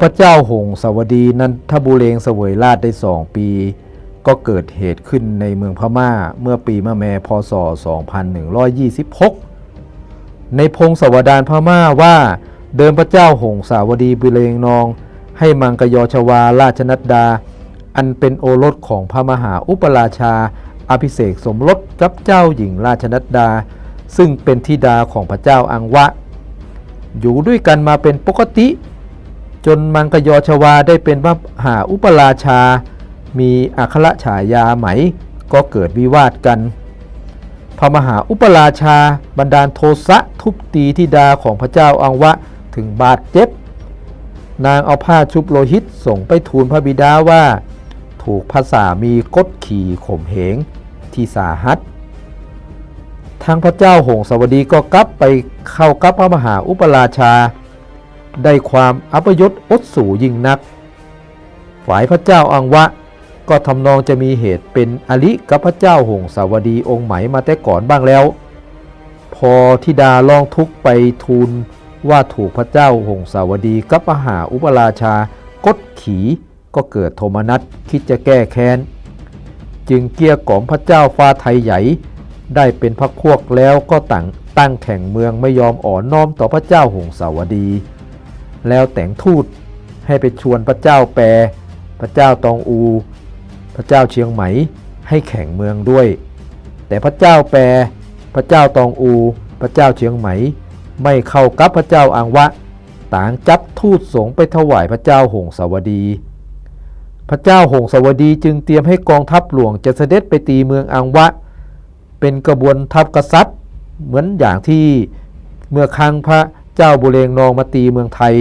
พระเจ้าหงสาวดีนันทบุเรงเสวยราชได้สองปี ก็เกิดเหตุขึ้นในเมืองพม่าเมื่อปีมะแมพศ 2126 ในพงศาวดารพม่าว่าเดิมพระเจ้าหงสาวดีบุเรงนอง ให้มังกยอชวาราชนัดดา อันเป็นโอรสของพระมหาอุปราชา อภิเษกสมรสกับเจ้าหญิงราชนัดดา ซึ่งเป็นธิดาของพระเจ้าอังวะ อยู่ด้วยกันมาเป็นปกติ จนมังกยอชวาได้เป็นพระมหาอุปราชา มีอัครฉายาไหม ก็เกิดวิวาทกัน พระมหาอุปราชาบันดาลโทสะทุบตีธิดาของพระเจ้าอังวะถึงบาดเจ็บ นางเอาผ้าชุบโลหิตส่งไปทูลพระบิดาว่า ถูกพระสามีกดขี่ข่มเหงที่สาหัสทางพระเจ้าหงสาวดีก็กลับไปเข้ากับพระมหาอุปราชา ได้ความอัปยศอดสูยิ่งนัก ฝ่ายพระเจ้าอังวะ ก็ทำนองจะมีเหตุเป็นอลิกับพระเจ้าหงสาวดีองค์ไหมมาแต่ก่อนบ้างแล้ว พอธิดาลองทุกข์ไปทูลว่าถูกพระเจ้าหงสาวดีกับมหาอุปราชากดขีก็เกิดโทมนัสคิดจะแก้แค้น จึงเกียกล่อมพระเจ้าฟ้าไทยใหญ่ได้เป็นพักพวกแล้วก็ตั้งตั้งแข่งเมืองไม่ยอมอ่อนน้อมต่อพระเจ้าหงสาวดี แล้วแต่งทูตให้ไปชวนพระเจ้าแปร พระเจ้าตองอู พระเจ้าเชียงใหม่ให้แข่งเมืองด้วย แต่พระเจ้าแปร พระเจ้าตองอู พระเจ้าเชียงใหม่ไม่เข้ากับพระเจ้าอังวะ ต่างจับทูตสงไปถวายพระเจ้าหงสาวดี พระเจ้าหงสาวดีจึงเตรียมให้กองทัพหลวงจะเสด็จไปตีเมืองอังวะ เป็นกระบวนทัพกษัตริย์เหมือนอย่างที่เมื่อครั้งพระ เจ้าบุเรงนองมาตีเมืองไทย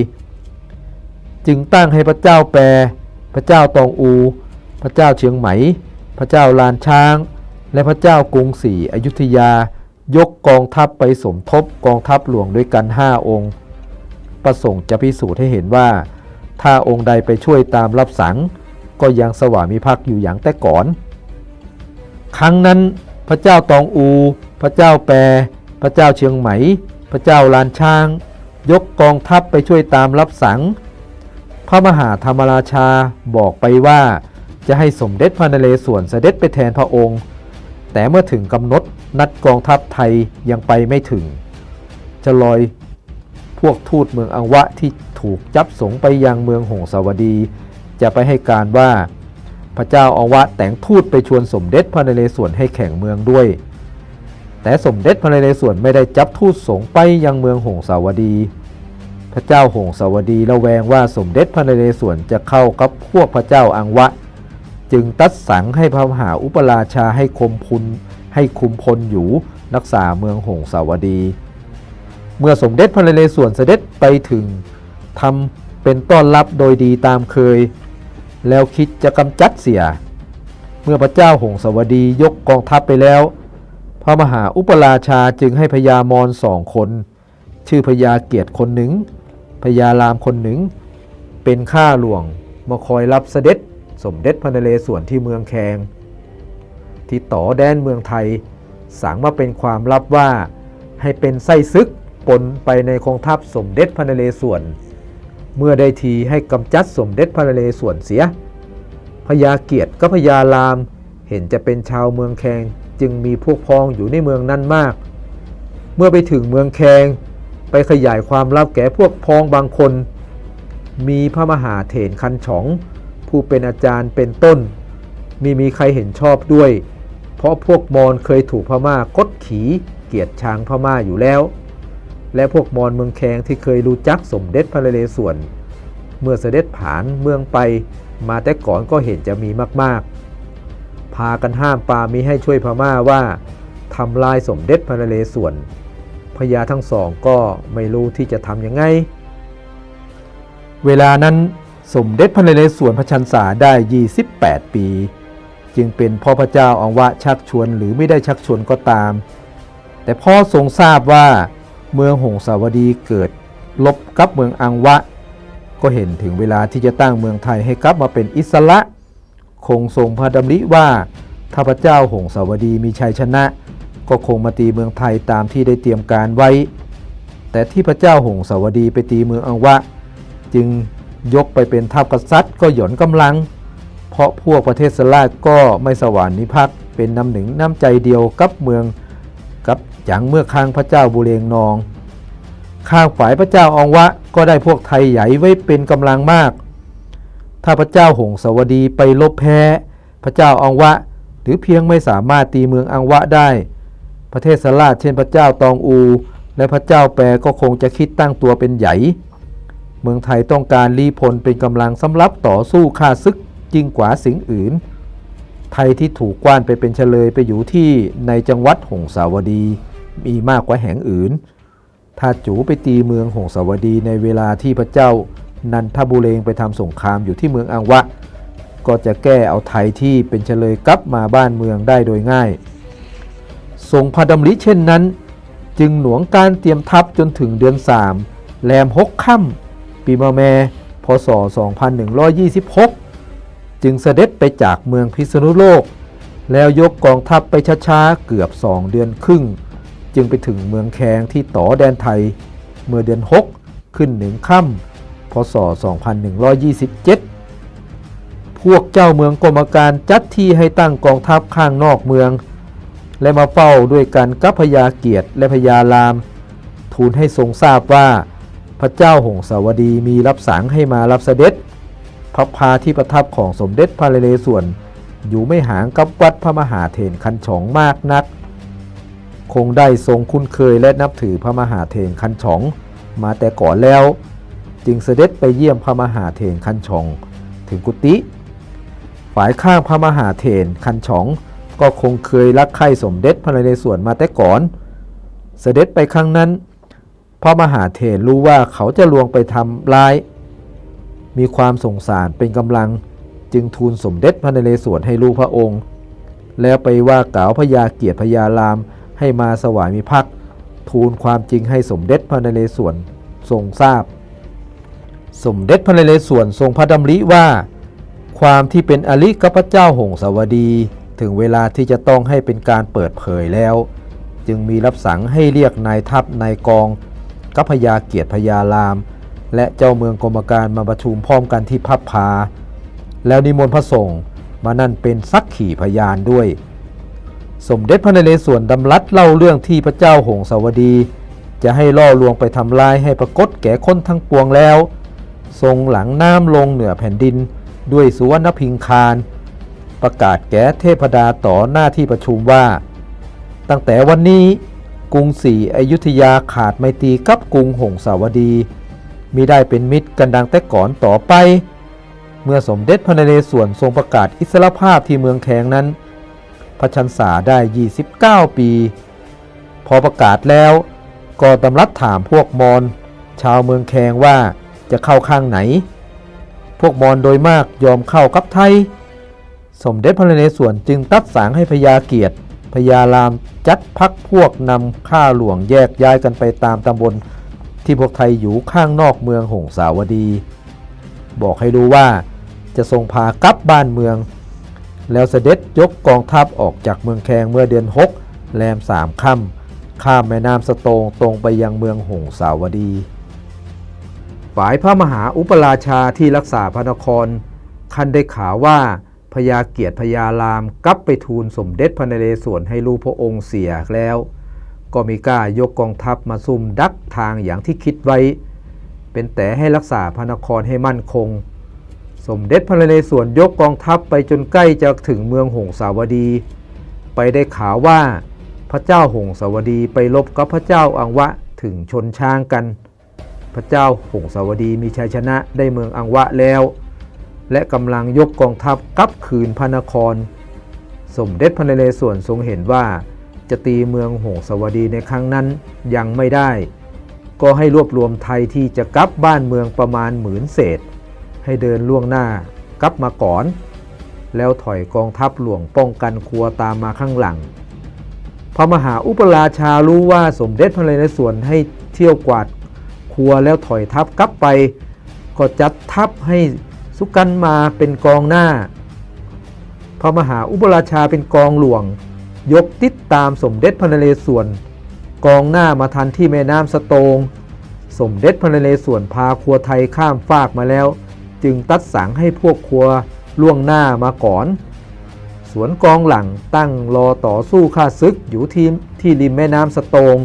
จึงตั้งให้พระเจ้าแปร พระเจ้าตองอู พระเจ้าเชียงใหม่พระเจ้าลานช้าง และพระเจ้ากรุงศรีอยุธยา ยกกองทัพไปสมทบกองทัพหลวงด้วยกันห้าองค์ ประสงค์จะพิสูจน์ให้เห็นว่า ถ้าองค์ใดไปช่วยตามรับสั่งก็ยังสวามิภักดิ์อยู่อย่างแต่ก่อน ครั้งนั้นพระเจ้าตองอู พระเจ้าแปร พระเจ้าเชียงใหม่พระเจ้าลานช้าง ยกกองทัพไปช่วยตามรับสั่งพระมหาธรรมราชาบอกไปว่าจะให้สมเด็จพระนเรศวรเสด็จไปแทนพระองค์ แต่เมื่อถึงกำหนดนัดกองทัพไทยยังไปไม่ถึง จะลอยพวกทูตเมืองอังวะที่ถูกจับสงไปยังเมืองหงสาวดี จะไปให้การว่าพระเจ้าอังวะแต่งทูตไปชวนสมเด็จพระนเรศวรให้แข่งเมืองด้วย แต่สมเด็จพระนเรศวรไม่ได้จับทูตสงไปยังเมืองหงสาวดี พระเจ้าหงสาวดีระแวงว่าสมเด็จพระนเรศวรจะเข้ากับพวกพระเจ้าอังวะ จึงตัดสั่งให้พระมหาอุปราชาให้คมพุนให้คุมพลอยู่รักษาเมืองหงสาวดี เมื่อสมเด็จพระนเรศวรเสด็จไปถึงทำเป็นต้อนรับโดยดีตามเคย แล้วคิดจะกำจัดเสีย เมื่อพระเจ้าหงสาวดียกกองทัพไปแล้ว พระมหาอุปราชาจึงให้พญามรสองคน ชื่อพญาเกียรติคนหนึ่ง พญารามคนหนึ่ง เป็นข้าหลวงมาคอยรับเสด็จสมเด็จพระนเรศวรที่เมืองแคงที่ต่อแดนเมืองไทย สั่งมาเป็นความลับว่าให้เป็นไส้ซึกปนไปในกองทัพสมเด็จพระนเรศวรเมื่อได้ทีให้กำจัดสมเด็จพระนเรศวรเสียพญาเกียรติกับพญารามเห็นจะเป็นชาวเมืองแคงจึงมีพวกพ้องอยู่ในเมืองนั้นมาก เมื่อไปถึงเมืองแคง ไปขยายความลับแก่พวกพ้องบางคน มีพระมหาเถรคันฉอง ผู้เป็นอาจารย์เป็นต้น มีมีใครเห็นชอบด้วย เพราะพวกมอญเคยถูกพม่ากดขี่เกียรติช้างพม่าอยู่แล้ว และพวกมอญเมืองแคงที่เคยรู้จักสมเด็จพระนเรศวรเมื่อเสด็จผ่านเมืองไป มาแต่ก่อนก็เห็นจะมีมากๆ พากันห้ามปามีให้ช่วยพม่าว่าทำลายสมเด็จพระนเรศวร พญาทั้งสองก็ไม่รู้ที่จะทำยังไง เวลานั้นสมเด็จพระนเรศวรพระชันษาได้ 28 ปี จึงเป็นพ่อพระเจ้าอังวะชักชวนหรือไม่ได้ชักชวนก็ตาม แต่พ่อทรงทราบว่าเมืองหงสาวดีเกิดลบกับเมืองอังวะ ก็เห็นถึงเวลาที่จะตั้งเมืองไทยให้กลับมาเป็นอิสระ คงทรงพระดำริว่าถ้าพระเจ้าหงสาวดีมีชัยชนะ ก็คงมาตีเมืองไทยตามที่ได้เตรียมการไว้ แต่ที่พระเจ้าหงสาวดีไปตีเมืองอังวะ จึงยกไปเป็นทัพกษัตริย์ก็หย่อนกำลัง เพราะพวกประเทศสลาดก็ไม่สวรรค์นิพักษ์เป็นน้ำหนึ่งน้ำใจเดียวกับเมืองกับอย่างเมื่อครั้งพระเจ้าบุเรงนอง ข้างฝ่ายพระเจ้าอองวะก็ได้พวกไทยใหญ่ไว้เป็นกำลังมาก ถ้าพระเจ้าหงสาวดีไปลบแพ้ พระเจ้าอองวะ หรือเพียงไม่สามารถตีเมืองอังวะได้ ประเทศสลาดเช่นพระเจ้าตองอู และพระเจ้าแปรก็คงจะคิดตั้งตัวเป็นใหญ่ เมืองไทยต้องการรีพลเป็นกำลังสำรับต่อสู้ข้าศึกยิ่งกว่าสิ่งอื่น ไทยที่ถูกกว้านไปเป็นเฉลยไปอยู่ที่ในจังหวัดหงสาวดี มีมากกว่าแห่งอื่น ถ้าจูไปตีเมืองหงสาวดีในเวลาที่พระเจ้านันทบุเรงไปทำสงครามอยู่ที่เมืองอังวะ ก็จะแก้เอาไทยที่เป็นเฉลยกลับมาบ้านเมืองได้โดยง่าย ทรงพระดำริเช่นนั้น จึงหน่วงการเตรียมทัพจนถึงเดือน 3 แรมหกค่ำปีมะแม่พศ 2126 จึงเสด็จไปจากเมืองพิษณุโลก แล้วยกกองทัพไปช้าๆ เกือบ2เดือนครึ่ง จึงไปถึงเมืองแคงที่ต่อแดนไทย เมื่อเดือน 6 ขึ้นหนึ่งค่ำพศ 2127พวกเจ้าเมืองกรมการจัดที่ให้ตั้งกองทัพข้างนอกเมือง และมาเฝ้าด้วยกันกับพญาเกียรติและพญาราม ทูลให้ทรงทราบว่าพระเจ้าหงสาวดีมีรับสั่งให้มารับเสด็จ พระพาที่ประทับของสมเด็จพระนเรศวรอยู่ไม่ห่างกับวัดพระมหาเถรคันฉองมากนัก คงได้ทรงคุ้นเคยและนับถือพระมหาเถรคันฉอง มาแต่ก่อนแล้ว จึงเสด็จไปเยี่ยมพระมหาเถรคันฉอง ถึงกุฏิฝ่ายข้างพระมหาเถรคันฉอง ก็คงเคยรักใคร่สมเด็จพระนเรศวรมาแต่ก่อน เสด็จไปครั้งนั้นพระมหาเถรรู้ว่าเขาจะลวงไปทำร้าย มีความสงสารเป็นกำลังจึงทูลสมเด็จพระนเรศวรให้ลูกพระองค์ แล้วไปว่ากล่าวพญาเกียรติพญารามให้มาสวายมิภักดิ์ทูลความจริงให้สมเด็จพระนเรศวรทรงทราบ สมเด็จพระนเรศวรทรงพระดำริว่า ความที่เป็นอลิกับพระเจ้าหงสาวดี ถึงเวลาที่จะต้องให้เป็นการเปิดเผยแล้ว จึงมีรับสั่งให้เรียกนายทัพนายกองกัพญาเกียรติพญาราม และเจ้าเมืองกรมการมาประชุมพร้อมกันที่พับพา แล้วนิมนต์พระสงฆ์มานั่นเป็นสักขีพยานด้วย สมเด็จพระนเรศวรดำรัสเล่าเรื่องที่พระเจ้าหงสาวดี จะให้ล่อลวงไปทำลายให้ปรากฏแก่คนทั้งปวงแล้ว ทรงหลังน้ำลงเหนือแผ่นดินด้วยสุวรรณพิงคาร ประกาศแก่เทพดาต่อหน้าที่ประชุมว่า ตั้งแต่วันนี้กรุงศรีอยุธยาขาดไมตรีกับกรุงหงสาวดีมิได้เป็นมิตรกันดังแต่ก่อนต่อไป เมื่อสมเด็จพระนเรศวรทรงประกาศอิสรภาพที่เมืองแขงนั้น พระชันษาได้ 29 ปี พอประกาศแล้วก็ตำรัสถามพวกมอญชาวเมืองแขงว่าจะเข้าข้างไหน พวกมอญโดยมากยอมเข้ากับไทย สมเด็จพระนเรศวรจึงตัดสางให้พญาเกียรติพญารามจัดพักพวกนำข้าหลวงแยกย้ายกันไปตามตำบลที่พวกไทยอยู่ข้างนอกเมืองหงสาวดี บอกให้รู้ว่าจะทรงพากลับบ้านเมือง แล้วเสด็จยกกองทัพออกจากเมืองแคงเมื่อเดือนหกแรมสามค่ำข้ามแม่น้ำสโตงตรงไปยังเมืองหงสาวดี ฝ่ายพระมหาอุปราชาที่รักษาพระนครคันได้ข่าวว่า พญาเกียรติพญารามกลับไปทูลสมเด็จพระนเรศวรให้รู้พระองค์เสียแล้ว ก็มีกล้ายกกองทัพมาซุ่มดักทางอย่างที่คิดไว้ เป็นแต่ให้รักษาพระนครให้มั่นคง สมเด็จพระนเรศวรยกกองทัพไปจนใกล้จะถึงเมืองหงสาวดี ไปได้ข่าวว่าพระเจ้าหงสาวดีไปลบกับพระเจ้าอังวะถึงชนช้างกัน พระเจ้าหงสาวดีมีชัยชนะได้เมืองอังวะแล้ว และกำลังยกกองทัพกลับคืนพระนคร สมเด็จพระนเรศวรทรงเห็นว่า จะตีเมืองหงสาวดีในครั้งนั้นยังไม่ได้ ก็ให้รวบรวมไทยที่จะกลับบ้านเมืองประมาณหมื่นเศษ ให้เดินล่วงหน้ากลับมาก่อน แล้วถอยกองทัพหลวงป้องกันครัวตามมาข้างหลัง พระมหาอุปราชารู้ว่าสมเด็จพระนเรศวรให้เที่ยวกวาดครัวแล้วถอยทัพกลับไป ก็จัดทัพให้ สุกันมาเป็นกองหน้า พระมหาอุปราชาเป็นกองหลวง ยกติดตามสมเด็จพระนเรศวรกองหน้ามาทันที่แม่น้ำสะโตง สมเด็จพระนเรศวรพาครัวไทยข้ามฟากมาแล้ว จึงตัดสั่งให้พวกครัวล่วงหน้ามาก่อน สวนกองหลังตั้งรอต่อสู้ข้าศึกอยู่ที่ที่ริมแม่น้ำสะโตง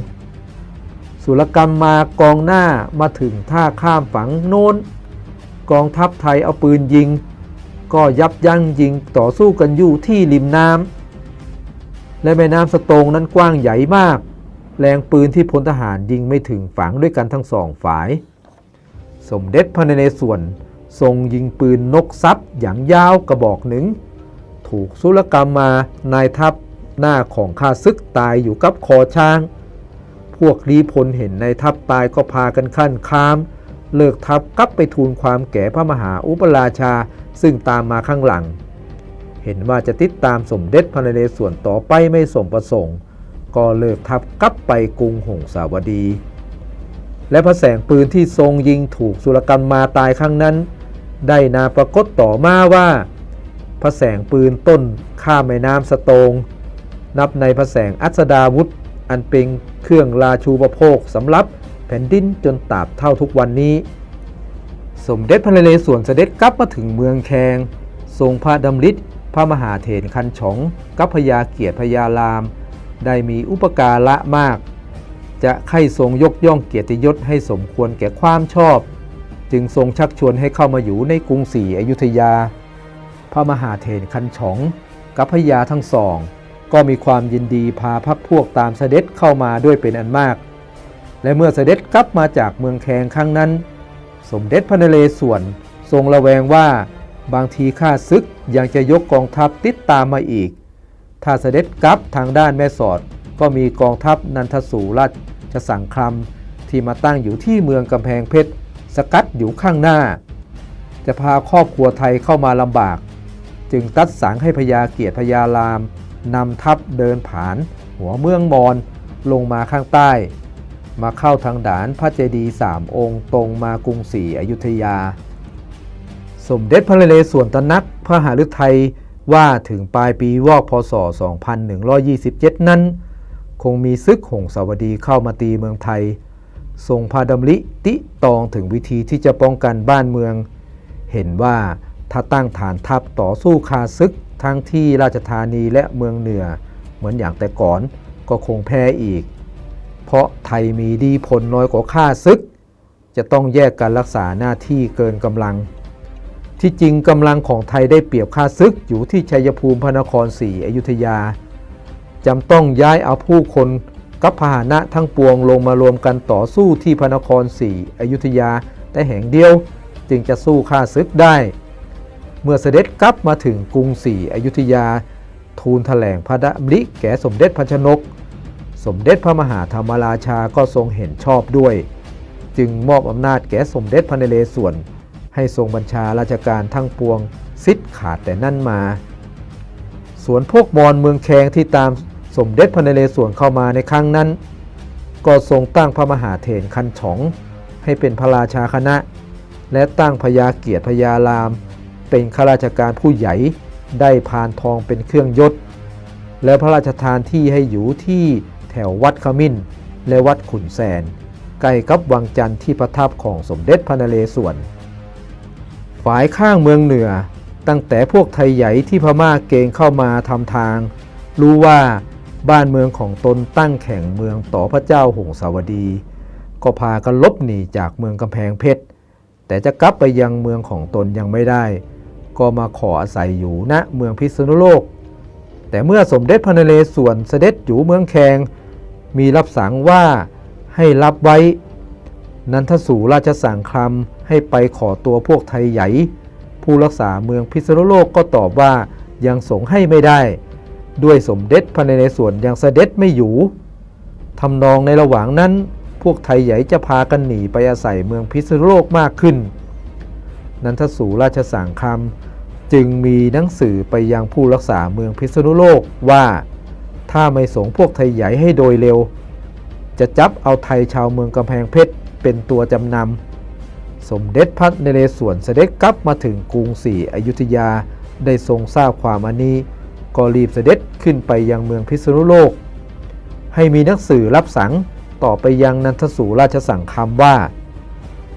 สุรกรรมมากองหน้ามาถึงท่าข้ามฝังโน้น กองทัพไทยเอาปืนยิง ก็ยับยั้งยิงต่อสู้กันอยู่ที่ริมน้ำและแม่น้ำสโตงนั้นกว้างใหญ่มาก แรงปืนที่พลทหารยิงไม่ถึงฝังด้วยกันทั้งสองฝ่าย สมเด็จพระนเรศวรทรงยิงปืนนกซับอย่างยาวกระบอกหนึ่ง ถูกสุรกรรมมานายทัพหน้าของข้าศึกตายอยู่กับคอช้าง พวกรีพลเห็นนายทัพตายก็พากันขั้นคาม เลิกทัพกลับไปทูลความแก่พระมหาอุปราชาซึ่งตามมาข้างหลัง เห็นว่าจะติดตามสมเด็จพระนเรศวรต่อไปไม่สมประสงค์ ก็เลิกทัพกลับไปกรุงหงสาวดี และพระแสงปืนที่ทรงยิงถูกสุรกรรมมาตายครั้งนั้น ได้นาปรากฏต่อมาว่า พระแสงปืนต้นข้ามแม่น้ำสะโตง นับในพระแสงอัสดาวุธอันเป็นเครื่องราชูปโภคสำหรับ แผ่นดินจนตราบเท่าทุกวันนี้ สมเด็จพระนเรศวรเสด็จกลับมาถึงเมืองแคง ทรงพระดำริพระมหาเถรคันฉองกับพญาเกียรติพญาราม ได้มีอุปการะมาก จะใคร่ทรงยกย่องเกียรติยศให้สมควรแก่ความชอบ จึงทรงชักชวนให้เข้ามาอยู่ในกรุงศรีอยุธยา พระมหาเถรคันฉองกับพญาทั้งสอง ก็มีความยินดีพาพักพวกตามเสด็จเข้ามาด้วยเป็นอันมาก และเมื่อเสด็จกลับมาจากเมืองแคงครั้งนั้น สมเด็จพระนเรศวรทรงระแวงว่าบางทีข้าศึกยังจะยกกองทัพติดตามมาอีก ถ้าเสด็จกลับทางด้านแม่สอด ก็มีกองทัพนันทสูราชสังครัมที่มาตั้งอยู่ที่เมืองกำแพงเพชร สกัดอยู่ข้างหน้า จะพาครอบครัวไทยเข้ามาลำบาก จึงตัดสั่งให้พญาเกียรติพญารามนำทัพเดินผ่าน หัวเมืองมอนลงมาข้างใต้ มาเข้าทางด่านพระเจดีย์สามองค์ตรงมากรุงศรีอยุธยา สมเด็จพระนเรศวรตนักพระหฤทัยว่าถึงปลายปีวอกพศ 2127 นั้น คงมีซึกหงสาวดีเข้ามาตีเมืองไทย ทรงพาดำริติตองถึงวิธีที่จะป้องกันบ้านเมือง เห็นว่าถ้าตั้งฐานทัพต่อสู้คาซึกทั้งที่ราชธานีและเมืองเหนือ เหมือนอย่างแต่ก่อนก็คงแพ้อีก เพราะไทยมีดีผลน้อยกว่าข้าศึก จะต้องแยกการรักษาหน้าที่เกินกำลัง ที่จริงกำลังของไทยได้เปรียบข้าศึกอยู่ที่ชัยภูมิพระนครศรีอยุธยาจำต้องย้ายเอาผู้คนกับพาหนะทั้งปวงลงมารวมกันต่อสู้ที่พระนครศรีอยุธยาแต่แห่งเดียวจึงจะสู้ข้าศึกได้ เมื่อเสด็จกลับมาถึงกรุงศรีอยุธยา ทูลแถลงพระดำริแก่สมเด็จพระชนก สมเด็จพระมหาธรรมราชาก็ทรงเห็นชอบด้วย จึงมอบอำนาจแก่สมเด็จพระนเรศวรให้ทรงบัญชาราชการทั้งปวงซิดขาดแต่นั่นมา ส่วนพวกมอญเมืองแคงที่ตามสมเด็จพระนเรศวรเข้ามาในครั้งนั้น ก็ทรงตั้งพระมหาเถรคันฉอง ให้เป็นพระราชาคณะ และตั้งพญาเกียรติพญาราม เป็นข้าราชการผู้ใหญ่ได้พานทองเป็นเครื่องยศ และพระราชทานที่ให้อยู่ที่ แถววัดขมิ้น และวัดขุนแสน ใกล้กับวังจันทร์ที่ประทับของสมเด็จพระนเรศวร ฝ่ายข้างเมืองเหนือ ตั้งแต่พวกไทยใหญ่ที่พม่าเกณฑ์เข้ามาทำทาง รู้ว่าบ้านเมืองของตนตั้งแข่งเมืองต่อพระเจ้าหงสาวดี ก็พากันลบหนีจากเมืองกำแพงเพชร แต่จะกลับไปยังเมืองของตนยังไม่ได้ ก็มาขออาศัยอยู่ณเมืองพิษณุโลกแต่เมื่อสมเด็จพระนเรศวรเสด็จอยู่เมืองแคง มีรับสั่งว่าให้รับไว้ นันทสูราชสั่งครัมให้ไปขอตัวพวกไทยใหญ่ ผู้รักษาเมืองพิษณุโลกก็ตอบว่ายังสงให้ไม่ได้ ด้วยสมเด็จพระนเรศวรยังเสด็จไม่อยู่ทำนองในระหว่างนั้น พวกไทยใหญ่จะพากันหนีไปอาศัยเมืองพิษณุโลกมากขึ้น นันทสูราชสั่งคำจึงมีหนังสือไปยังผู้รักษาเมืองพิษณุโลกว่า ถ้าไม่ส่งพวกไทยใหญ่ให้โดยเร็ว จะจับเอาไทยชาวเมืองกำแพงเพชรเป็นตัวจำนำ สมเด็จพระนเรศวรเสด็จกลับมาถึงกรุงศรีอยุธยาได้ทรงทราบความอันนี้ ก็รีบเสด็จขึ้นไปยังเมืองพิษณุโลก ให้มีหนังสือรับสั่งต่อไปยังนันทสูราชสั่งคำว่า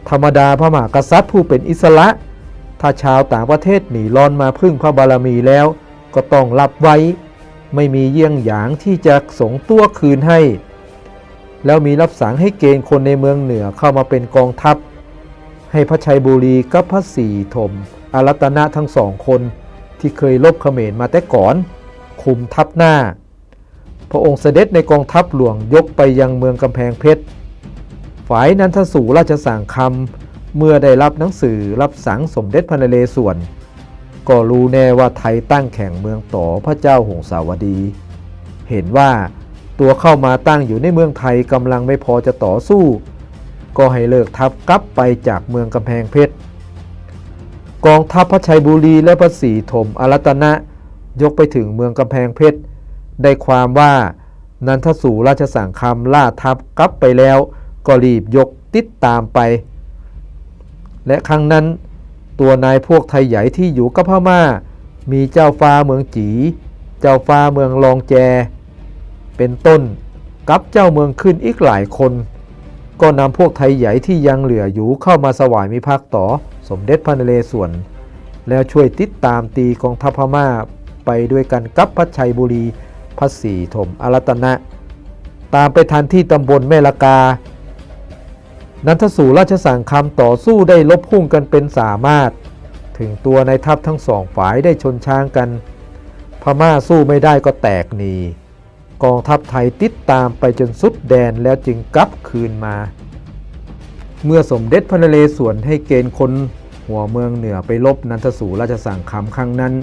ธรรมดาพระมหากษัตริย์ผู้เป็นอิสระ ถ้าชาวต่างประเทศหนีร้อนมาพึ่งพระบารมีแล้ว ก็ต้องรับไว้ ไม่มีเยี่ยงหยางที่จะสงตัวคืนให้ แล้วมีรับสั่งให้เกณฑ์คนในเมืองเหนือเข้ามาเป็นกองทัพ ให้พระชัยบุรีกับพระศรีถมอารัตนะทั้งสองคนที่เคยลบเขมรมาแต่ก่อน คุมทัพหน้า พระองค์เสด็จในกองทัพหลวงยกไปยังเมืองกำแพงเพชร ฝ่ายนันทสู่ราชสั่งคำเมื่อได้รับหนังสือรับสั่งสมเด็จพระนเรศวร ก็รู้แน่ว่าไทยตั้งแข่งเมืองต่อพระเจ้าหงสาวดี เห็นว่าตัวเข้ามาตั้งอยู่ในเมืองไทยกำลังไม่พอจะต่อสู้ ก็ให้เลิกทัพกลับไปจากเมืองกำแพงเพชรกองทัพพระชัยบุรีและพระศรีถมอรัตนะ ยกไปถึงเมืองกำแพงเพชรได้ความว่านันทสูราชสั่งคำล่าทัพกลับไปแล้ว ก็รีบยกติดตามไป และครั้งนั้น ตัวนายพวกไทยใหญ่ที่อยู่กับพม่า มีเจ้าฟ้าเมืองจี เจ้าฟ้าเมืองลองแจ เป็นต้น กับเจ้าเมืองขึ้นอีกหลายคน ก็นำพวกไทยใหญ่ที่ยังเหลืออยู่เข้ามาสวายมิภักต่อสมเด็จพระนเรศวร แล้วช่วยติดตามตีกองทัพพม่าไปด้วยกันกับพระชัยบุรีพระศรีถมอรัตนะ ตามไปทันที่ตำบลแม่ละกา นันทสูราชสั่งคำต่อสู้ได้ลบพุ่งกันเป็นสามารถ ถึงตัวในทัพทั้งสองฝ่ายได้ชนช้างกัน พม่าสู้ไม่ได้ก็แตกหนีกองทัพไทยติดตามไปจนสุดแดนแล้วจึงกลับคืนมา เมื่อสมเด็จพระนเรศวรให้เกณฑ์คนหัวเมืองเหนือไปลบนันทสู่ราชสั่งคำครั้งนั้น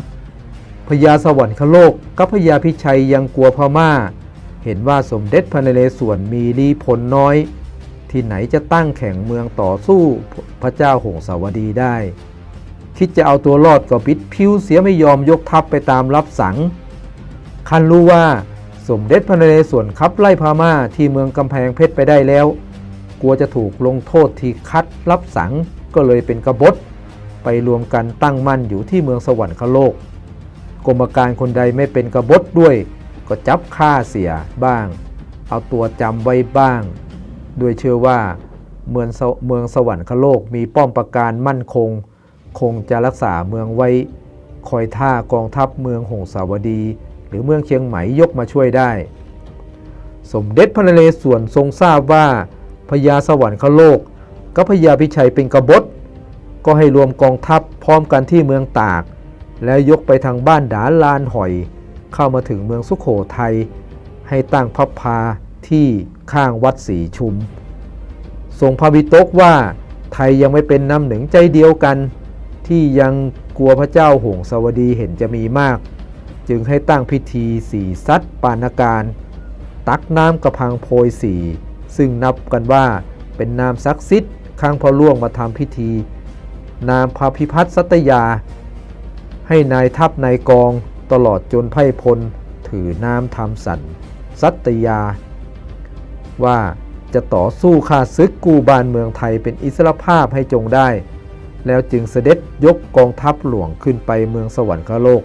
พญาสวรรคโลกกับพญาพิชัยยังกลัวพม่า เห็นว่าสมเด็จพระนเรศวรมีลีผลน้อย ที่ไหนจะตั้งแข่งเมืองต่อสู้พระเจ้าหงสาวดีได้ คิดจะเอาตัวรอดก็ปิดพิ้วเสียไม่ยอมยกทัพไปตามรับสั่งคันรู้ว่าสมเด็จพระนเรศวรขับไล่พม่าที่เมืองกำแพงเพชรไปได้แล้ว กลัวจะถูกลงโทษที่คัดรับสั่งก็เลยเป็นกบฏไปรวมกันตั้งมั่นอยู่ที่เมืองสวรรคโลก กรมการคนใดไม่เป็นกบฏด้วย ก็จับฆ่าเสียบ้าง เอาตัวจำไว้บ้าง ด้วยเชื่อว่าเมืองสเมืองสวรรคโลกมีป้อมปราการมั่นคง คงจะรักษาเมืองไว้คอยท่ากองทัพเมืองหงสาวดี หรือเมืองเชียงใหม่ยกมาช่วยได้ สมเด็จพระนเรศวรทรงทราบว่าพญาสวรรคโลกกับพญาพิชัยเป็นกบฏ ก็ให้รวมกองทัพพร้อมกันที่เมืองตาก แล้วยกไปทางบ้านดาลานหอย เข้ามาถึงเมืองสุขโขทัยให้ตั้งพับพา ที่ข้างวัดศรีชุม ทรงพระวิตกว่าไทยยังไม่เป็นน้ำหนึ่งใจเดียวกัน ที่ยังกลัวพระเจ้าหงสวดีเห็นจะมีมาก จึงให้ตั้งพิธีสีซัดปานการ ตักน้ำกระพังโพยสีซึ่งนับกันว่าเป็นนามศักดิ์สิทธิ์ข้างพอล่วงมาทำพิธี นามพระพิพัฒน์สัตยา ให้นายทัพนายกองตลอดจนไพ่พล ถือน้ำทำสันสัตยา ว่าจะต่อสู้ข้าศึกกู้บ้านเมืองไทยเป็นอิสรภาพให้จงได้ แล้วจึงเสด็จยกกองทัพหลวงขึ้นไปเมืองสวรรคโลก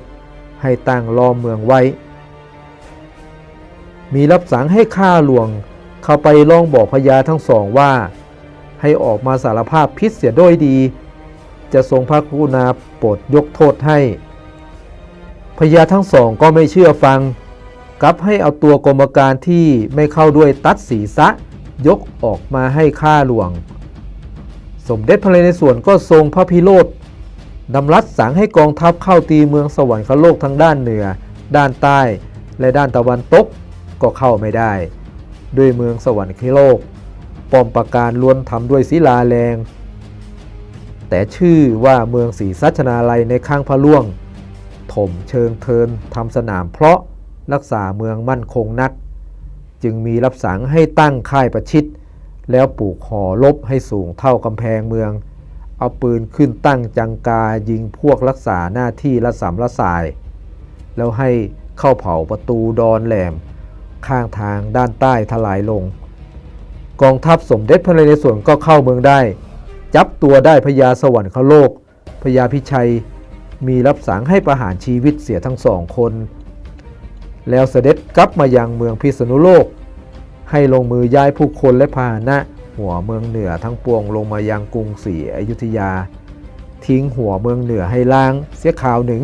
ให้ตั้งล้อมเมืองไว้ มีรับสั่งให้ข้าหลวงเข้าไปลองบอกพญาทั้งสองว่า ให้ออกมาสารภาพพิษเสียโดยดี จะทรงพระกรุณาโปรดยกโทษให้พญาทั้งสองก็ไม่เชื่อฟัง กลับให้เอาตัวกรมการที่ไม่เข้าด้วยตัดศีรษะยกออกมาให้ข้าหลวง สมเด็จพระนเรศวรก็ทรงพระพิโรธดำรัสสั่งให้กองทัพเข้าตีเมืองสวรรคโลกทั้งด้านเหนือ ด้านใต้และด้านตะวันตกก็เข้าไม่ได้ ด้วยเมืองสวรรคโลกป้อมปราการล้วนทำด้วยศิลาแรง แต่ชื่อว่าเมืองศรีสัชนาลัยในข้างพระล่วง ถมเชิงเทินทำสนามเพราะ รักษาเมืองมั่นคงนัก จึงมีรับสั่งให้ตั้งค่ายประชิด แล้วปลูกหอลบให้สูงเท่ากำแพงเมือง เอาปืนขึ้นตั้งจังกายิงพวกรักษาหน้าที่ละสามละสาย แล้วให้เข้าเผาประตูดอนแหลม ข้างทางด้านใต้ทลายลง กองทัพสมเด็จพระนเรศวรก็เข้าเมืองได้ จับตัวได้พญาสวรรคโลกพญาพิชัยมีรับสั่งให้ประหารชีวิตเสียทั้งสองคน แล้วเสด็จกลับมายังเมืองพิษณุโลก ให้ลงมือย้ายผู้คนและพาหนะ หัวเมืองเหนือทั้งปวงลงมายังกรุงศรีอยุธยา ทิ้งหัวเมืองเหนือให้ล้างเสียข่าวหนึ่ง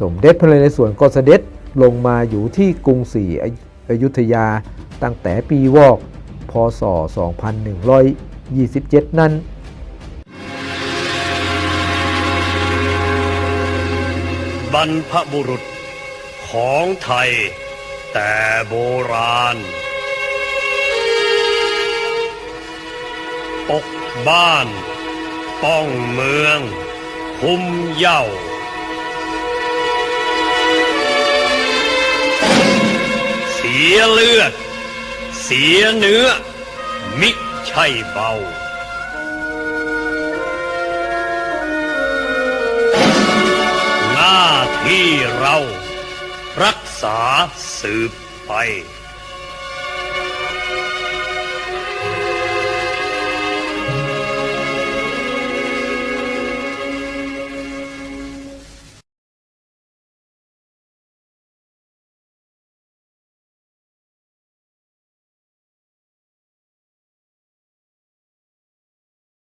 สมเด็จพระนเรศวรก็เสด็จลงมาอยู่ที่กรุงศรีออยุธยาตั้งแต่ปีวอก พศ 2127 นั้นบรรพบุรุษ ของไทย แต่โบราณ ปกบ้าน ป้องเมือง คุมเย้าเสียเลือด เสียเนื้อ มิใช่เบาหน้าที่เรา รักษาสืบไป